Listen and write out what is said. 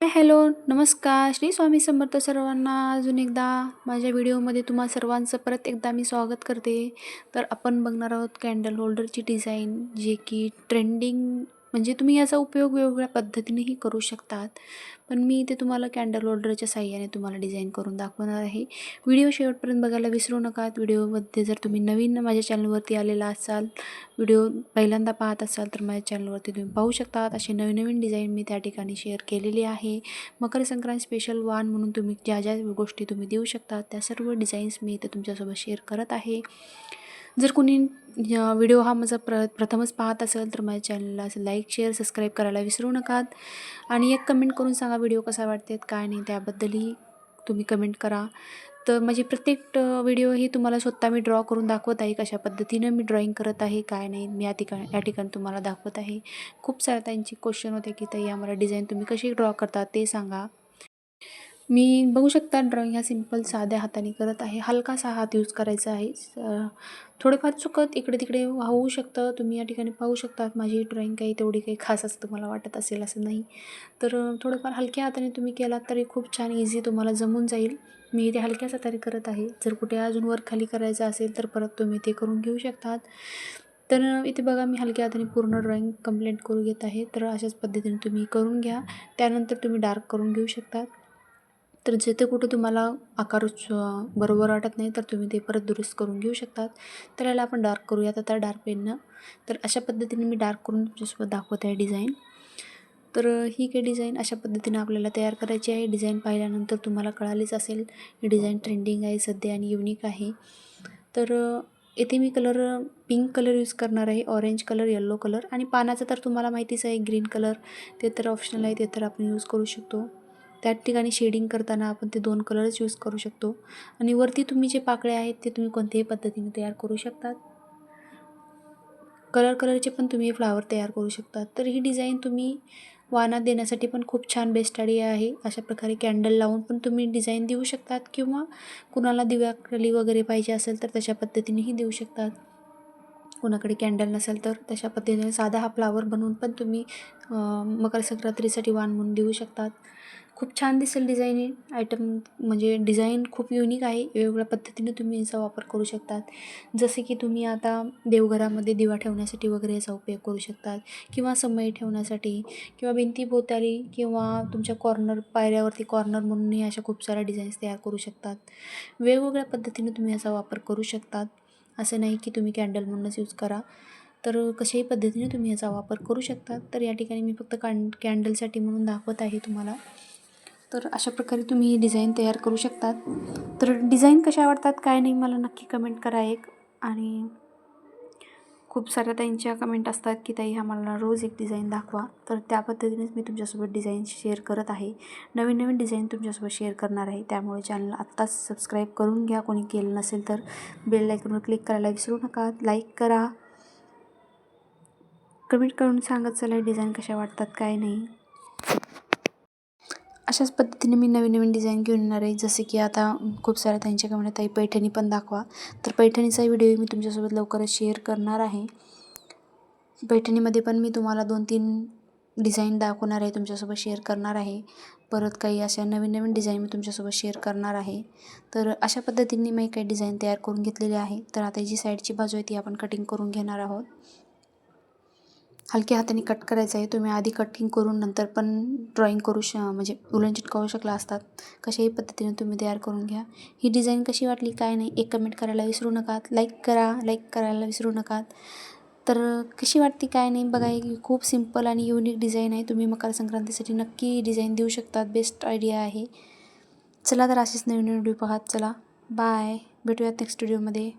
Hello नमस्कार. श्री स्वामी समर्थ सर्वांना अजून एकदा माझ्या व्हिडिओमध्ये तुम्हा सर्वांचं परत एकदा मी स्वागत करते. तर आपण बघणार आहोत कॅन्डल होल्डरची डिझाईन जे की ट्रेंडिंग म्हणजे तुम्ही याचा उपयोग वेगवेगळ्या पद्धतीनेही करू शकतात. पण मी इथे तुम्हाला कॅन्डल होल्डरच्या साह्याने तुम्हाला डिझाईन करून दाखवणार आहे. व्हिडिओ शेवटपर्यंत बघायला विसरू नका व्हिडिओमध्ये जर तुम्ही नवीन माझ्या चॅनलवरती आलेला असाल व्हिडिओ पहिल्यांदा पाहत असाल तर माझ्या चॅनलवरती तुम्ही पाहू शकतात. असे नवीन नवीन डिझाईन मी त्या ठिकाणी शेअर केलेली आहे. मकर संक्रांत स्पेशल वान म्हणून तुम्ही ज्या ज्या गोष्टी तुम्ही देऊ शकता त्या सर्व डिझाईन्स मी इथे तुमच्यासोबत शेअर करत आहे. जर कोणी व्हिडिओ हा माझा प्र प्रथमच पाहत असेल तर माझ्या चॅनलला लाईक शेअर सबस्क्राईब करायला विसरू नका. आणि एक कमेंट करून सांगा व्हिडिओ कसा वाटतात काय नाही त्याबद्दलही तुम्ही कमेंट करा. तर माझी प्रत्येक व्हिडिओ ही तुम्हाला स्वतः मी ड्रॉ करून दाखवत आहे कशा पद्धतीनं मी ड्रॉईंग करत आहे काय नाही मी या ठिकाणी या ठिकाणी तुम्हाला दाखवत आहे. खूप साऱ्या त्यांची क्वेश्चन होते की ताई आम्हाला डिझाईन तुम्ही कशी ड्रॉ करता? ते सांगा. मी बघू शकता ड्रॉईंग ह्या सिंपल साध्या हाताने करत आहे. हलकासा हात यूज करायचा आहे. थोडेफार चुकत इकडे तिकडे होऊ शकतं. तुम्ही या ठिकाणी पाहू शकतात माझी ड्रॉईंग काही तेवढी काही खास असं तुम्हाला वाटत असेल असं नाही. तर थोडंफार हलक्या हाताने तुम्ही केलात तरी खूप छान इझी तुम्हाला जमून जाईल. मी इथे हलक्याच हाताने करत आहे. जर कुठे अजून वर खाली करायचं असेल तर परत तुम्ही ते करून घेऊ शकतात. तर इथे बघा मी हलक्या हाताने पूर्ण ड्रॉईंग कंप्लीट करू घेत आहे. तर अशाच पद्धतीने तुम्ही करून घ्या. त्यानंतर तुम्ही डार्क करून घेऊ शकतात. तर जेथे कुठे तुम्हाला आकार बरोबर वाटत नाही तर तुम्ही ते परत दुरुस्त करून घेऊ शकतात. तर याला आपण डार्क करूयात. आता डार्क पेननं तर अशा पद्धतीने मी डार्क करून तुमच्यासोबत दाखवत आहे डिझाईन तर ही काही डिझाईन अशा पद्धतीने आपल्याला तयार करायची आहे. डिझाईन पाहिल्यानंतर तुम्हाला कळालीच असेल ही डिझाईन ट्रेंडिंग आहे सध्या आणि युनिक आहे. तर येथे मी कलर पिंक कलर यूज करणार आहे. ऑरेंज कलर येल्लो कलर आणि पानाचं तर तुम्हाला माहितीच आहे ग्रीन कलर ते तर ऑप्शनल आहे ते तर आपण यूज करू शकतो. त्या ठिकाणी शेडिंग करताना आपण ते दोन कलर्स यूज करू शकतो. आणि वरती तुम्ही जे पाकळे आहेत ते तुम्ही कोणत्याही पद्धतीने तयार करू शकतात. कलर कलरचे पण तुम्ही फ्लावर तयार करू शकतात. तर ही डिझाईन तुम्ही वानात देण्यासाठी पण खूप छान बेस्ट आयडिया आहे. अशा प्रकारे कॅन्डल लावून पण तुम्ही डिझाईन देऊ शकतात किंवा कुणाला दिव्याखाली वगैरे पाहिजे असेल तर तशा पद्धतीनेही देऊ शकतात. कोणाकडे कॅन्डल नसेल तर तशा पद्धतीने साधा हा फ्लावर बनवून पण तुम्ही मकर संक्रांतीसाठी वाण म्हणून देऊ शकतात. खूप छान दिसेल डिझाईन आयटम. म्हणजे डिझाईन खूप युनिक आहे. वेगवेगळ्या पद्धतीने तुम्ही याचा वापर करू शकतात. जसे की तुम्ही आता देवघरामध्ये दिवा ठेवण्यासाठी वगैरे याचा उपयोग करू शकतात. किंवा समई ठेवण्यासाठी किंवा भिंतीभोवताली किंवा तुमच्या कॉर्नर पायऱ्यावरती कॉर्नर म्हणूनही अशा खूप साऱ्या डिझाईन्स तयार करू शकतात. वेगवेगळ्या पद्धतीने तुम्ही याचा वापर करू शकतात. असं नाही की तुम्ही कॅन्डल म्हणूनच यूज करा. तर कशाही पद्धतीने तुम्ही याचा वापर करू शकता तर या ठिकाणी मी फक्त कां कॅन्डलसाठी म्हणून दाखवत आहे तुम्हाला. तर अशा प्रकारे तुम्ही ही डिझाईन तयार करू शकतात. तर डिझाईन कशा आवडतात काय नाही मला नक्की कमेंट करा एक. आणि खूप साऱ्या ताईंच्या कमेंट असतात की ताई आम्हाला रोज एक डिझाईन दाखवा. तर त्या पद्धतीनेच मी तुमच्यासोबत डिझाईन शेअर करत आहे. नवीन नवीन डिझाईन तुमच्यासोबत शेअर करणार आहे. त्यामुळे चॅनल आत्ताच सबस्क्राईब करून घ्या. कोणी केलं नसेल तर बेल लायकनवर क्लिक करायला विसरू नका. लाईक करा. कमेंट करून सांगत चला डिझाईन कशा वाटतात काय नाही. अशाच पद्धतीने मी नवीन नवीन डिझाईन घेऊन येणार आहे. जसे की आता खूप साऱ्या त्यांच्या कमेंट ताई पैठणी पण दाखवा. तर पैठणीचा व्हिडिओ मी तुमच्यासोबत लवकरच शेअर करणार आहे. पैठणीमध्ये पण मी तुम्हाला दोन तीन डिझाईन दाखवणार आहे तुमच्यासोबत शेअर करणार आहे. परत काही अशा नवीन नवीन डिझाईन मी तुमच्यासोबत शेअर करणार आहे. तर अशा पद्धतीने मी काही डिझाईन तयार करून घेतलेले आहे. तर आता जी साईडची बाजू आहे ती आपण कटिंग करून घेणार आहोत. हलक्या हाताने कट करायचं आहे. तुम्ही आधी कटिंग करून नंतर पण ड्रॉईंग करू श म्हणजे उलन चिटकावू शकला असतात. कशाही पद्धतीने तुम्ही तयार करून घ्या. ही डिझाईन कशी वाटली काय नाही एक कमेंट करायला विसरू नका लाईक करा लाईक करायला विसरू नका तर कशी वाटते काय नाही बघा ही खूप सिंपल आणि युनिक डिझाईन आहे. तुम्ही मकर संक्रांतीसाठी नक्की डिझाईन देऊ शकतात. बेस्ट आयडिया आहे. चला तर असेच नवीन व्हिडिओ पाहत चला. बाय भेटूयात नेक्स्ट व्हिडिओमध्ये